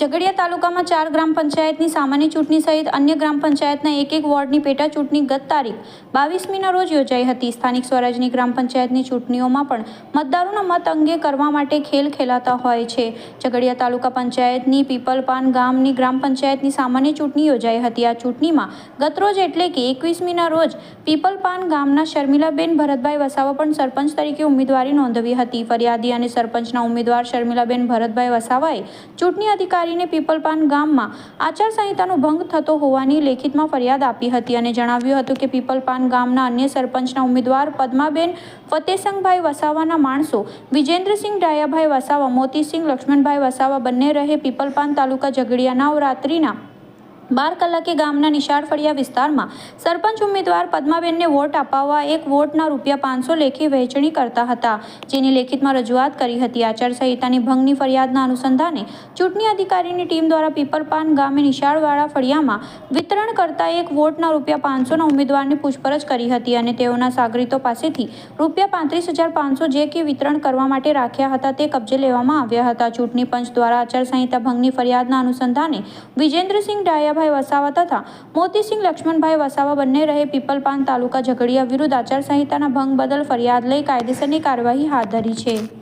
ઝઘડિયા તાલુકામાં ચાર ગ્રામ પંચાયતની સામાન્ય ચૂંટણી સહિત અન્ય ગ્રામ પંચાયતના એક એક વોર્ડની પેટા ચૂંટણી ગત તારીખ બાવીસમીના રોજ યોજાઈ હતી. સ્થાનિક સ્વરાજની ગ્રામ પંચાયતની ચૂંટણીઓમાં પણ મતદારોના મત અંગે કરવા માટે ખેલ ખેલાતા હોય છે. ઝઘડિયા તાલુકા પંચાયતની પીપલપાન ગામની ગ્રામ પંચાયતની સામાન્ય ચૂંટણી યોજાઈ હતી. આ ચૂંટણીમાં ગતરોજ એટલે કે એકવીસમીના રોજ પીપલપાન ગામના શર્મિલાબેન ભરતભાઈ વસાવા પણ સરપંચ તરીકે ઉમેદવારી નોંધાવી હતી. ફરિયાદી અને સરપંચના ઉમેદવાર શર્મિલાબેન ભરતભાઈ વસાવાએ ચૂંટણી અધિકારીને પીપલપાન ગામમાં આચારસંહિતાનો ભંગ થતો હોવાની લેખિતમાં ફરિયાદ આપી હતી અને જણાવ્યું હતું કે પીપલપાન ગામના અન્ય સરપંચના ઉમેદવાર પદ્માબેન ફતેસંગભાઈ વસાવાના માણસો, વિજેન્દ્રસિંહ ડાયાભાઈ વસાવા, મોતીસિંહ લક્ષ્મણભાઈ વસાવા બંને રહે પીપલપાન તાલુકા ઝઘડિયા નવરાત્રિના બાર કલાકે ગામના નિશાળ ફળિયા વિસ્તારમાં સરપંચ ઉમેદવાર પદ્માબેનને વોટ અપાવવા એક વોટના રૂપિયા પાંચસો લેખી વહેંચણી કરતા હતા. જેની લેખિતમાં રજૂઆત કરી હતી. આચારસંહિતાની ભંગની ફરિયાદના અનુસંધાને ચૂંટણી અધિકારીની ટીમ દ્વારા પીપરપાન ગામે નિશાળવાળા ફળિયામાં વિતરણ કરતા એક વોટના રૂપિયા પાંચસોના ઉમેદવારને પૂછપરછ કરી હતી અને તેઓના સાગરીતો પાસેથી રૂપિયા પાંત્રીસ હજાર પાંચસો જે કે વિતરણ કરવા માટે રાખ્યા હતા તે કબજે લેવામાં આવ્યા હતા. ચૂંટણી પંચ દ્વારા આચારસંહિતા ભંગની ફરિયાદના અનુસંધાને વિજેન્દ્રસિંહ ડાયાભાઈ વસાવા તથા મોતીસિંહ, લક્ષ્મણભાઈ વસાવા બંને રહે પીપલપાન તાલુકા ઝઘડિયા વિરુદ્ધ આચારસંહિતાના ભંગ બદલ ફરિયાદ લઈ કાયદેસરની કાર્યવાહી હાથ ધરી છે.